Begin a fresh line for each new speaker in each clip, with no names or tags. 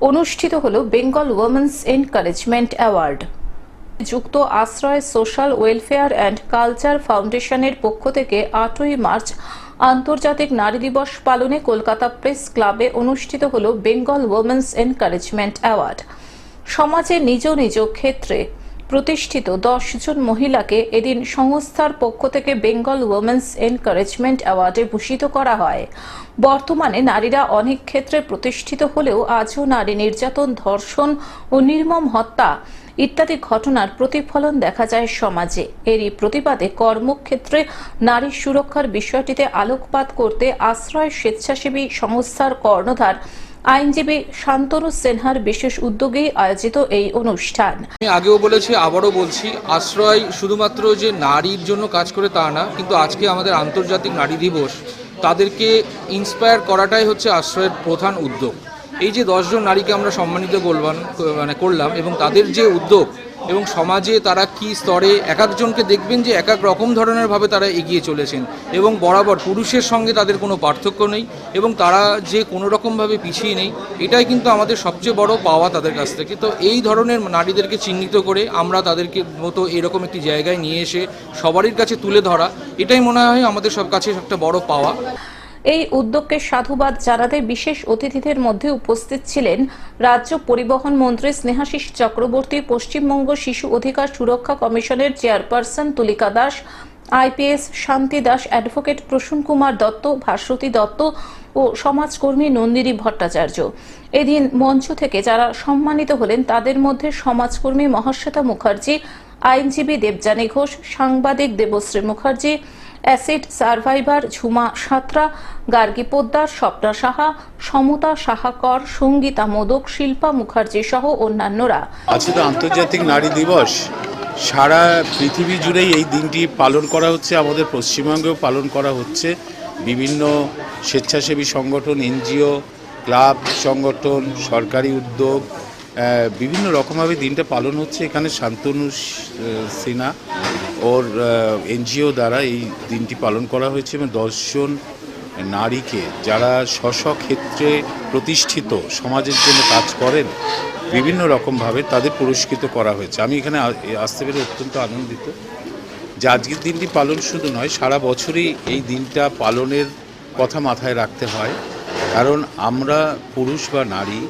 অনুষ্ঠিত হল Bengal women's encouragement award যুক্ত আশ্রয় সোশ্যাল ওয়েলফেয়ার অ্যান্ড কালচার ফাউন্ডেশনের পক্ষ থেকে আটই মার্চ আন্তর্জাতিক নারী দিবস পালনে কলকাতা প্রেস ক্লাবে অনুষ্ঠিত হল বেঙ্গল ওমেন্স এনকারেজমেন্ট অ্যাওয়ার্ড সমাজে নিজ নিজ ক্ষেত্রে প্রতিষ্ঠিত দশ জন মহিলাকে এদিন সংস্থার পক্ষ থেকে বেঙ্গল ওমেন্স এনকারেজমেন্ট অ্যাওয়ার্ডে ভূষিত করা হয়। বর্তমানে নারীরা অনেক ক্ষেত্রে প্রতিষ্ঠিত হলেও আজও নারী নির্যাতন, ধর্ষণ ও নির্মম হত্যা ইত্যাদি ঘটনার প্রতিফলন দেখা যায় সমাজে। এরই প্রতিবাদে কর্মক্ষেত্রে নারী সুরক্ষার বিষয়টিতে আলোকপাত করতে আশ্রয় স্বেচ্ছাসেবী সংস্থার কর্ণধার আইনজীবী শান্তনু সেনহার বিশেষ উদ্যোগে আয়োজিত এই অনুষ্ঠান।
আমি আগেও বলেছি, আবারও বলছি, আশ্রয় শুধুমাত্র যে নারীর জন্য কাজ করে তা না, কিন্তু আজকে আমাদের আন্তর্জাতিক নারী দিবস, তাদেরকে ইন্সপায়ার করাটাই হচ্ছে আশ্রয়ের প্রধান উদ্যোগ। এই যে দশজন নারীকে আমরা সম্মানিত করলাম মানে করলাম এবং তাদের যে উদ্যোগ এবং সমাজে তারা কি স্তরে এক একজনকে দেখবেন যে এক এক রকম ধরনের ভাবে তারা এগিয়ে চলেছেন এবং বরাবর পুরুষের সঙ্গে তাদের কোনো পার্থক্য নেই এবং তারা যে কোনো রকমভাবে পিছিয়ে নেই, এটাই কিন্তু আমাদের সবচেয়ে বড় পাওয়া তাদের কাছ থেকে। তো এই ধরনের নারীদেরকে চিহ্নিত করে আমরা তাদেরকে মতো এরকম একটি জায়গায় নিয়ে এসে সবারই কাছে তুলে ধরা, এটাই মনে হয় আমাদের সব কাছে একটা বড় পাওয়া।
এই উদ্যোগকে সাধুবাদ জানাতে বিশেষ অতিথিদের মধ্যে উপস্থিত ছিলেন রাজ্য পরিবহন মন্ত্রী স্নেহাশিস চক্রবর্তী, পশ্চিমবঙ্গ শিশু অধিকার সুরক্ষা কমিশনের চেয়ারপারসন তুলিকা দাস, আইপিএস শান্তি দাস, অ্যাডভোকেট প্রসূন কুমার দত্ত, ভাস্বতী দত্ত ও সমাজকর্মী নন্দিনী ভট্টাচার্য। এদিন মঞ্চ থেকে যারা সম্মানিত হলেন, তাদের মধ্যে সমাজকর্মী মহাশ্বেতা মুখার্জি, আইনজীবী দেবযানী ঘোষ, সাংবাদিক দেবশ্রী মুখার্জি অ্যাসিড সার্ভাইভার, ঝুমা সাঁতরা, গার্গী পোদ্দার, স্বপ্না সাহা, সমতা সাহাকর সঙ্গীতা মোদক, শিল্পা মুখার্জি সহ অন্যান্যরা।
আজকে তো আন্তর্জাতিক নারী দিবস। সারা পৃথিবী জুড়েই এই দিনটি পালন করা হচ্ছে, আমাদের পশ্চিমবঙ্গেও পালন করা হচ্ছে। বিভিন্ন স্বেচ্ছাসেবী সংগঠন, এনজিও, ক্লাব, সংগঠন, সরকারি উদ্যোগ বিভিন্ন রকমভাবে দিনটা পালন হচ্ছে। এখানে শান্তনু সিনহা ওর এনজিও দ্বারা এই দিনটি পালন করা হয়েছে এবং দশজন নারীকে যারা স্ব স্ব প্রতিষ্ঠিত, সমাজের জন্য কাজ করেন, বিভিন্ন রকমভাবে তাদের পুরস্কৃত করা হয়েছে। আমি এখানে আসতে পেরে অত্যন্ত আনন্দিত যে আজকের দিনটি পালন শুধু নয়, সারা বছরই এই দিনটা পালনের কথা মাথায় রাখতে হয়। কারণ আমরা পুরুষ বা নারী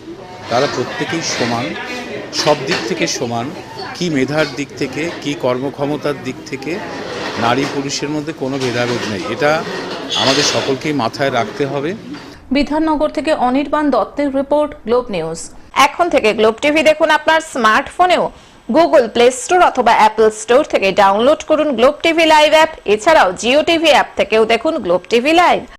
তারা প্রত্যেকেই সমান, সব দিক থেকে সমান, কি মেধার দিক থেকে, কি কর্মক্ষমতার দিক থেকে, নারী পুরুষের মধ্যে কোনো ভেদাভেদ নেই। এটা আমাদের সকলকেই মাথায় রাখতে হবে।
বিধাননগর থেকে অনির্বাণ দত্তের রিপোর্ট, গ্লোব নিউজ। এখন থেকে গ্লোব টিভি দেখুন আপনার স্মার্টফোনেও। গুগল প্লে স্টোর অথবা অ্যাপল স্টোর থেকে ডাউনলোড করুন গ্লোব টিভি লাইভ অ্যাপ। এছাড়াও জিও টিভি অ্যাপ থেকেও দেখুন গ্লোব টিভি লাইভ।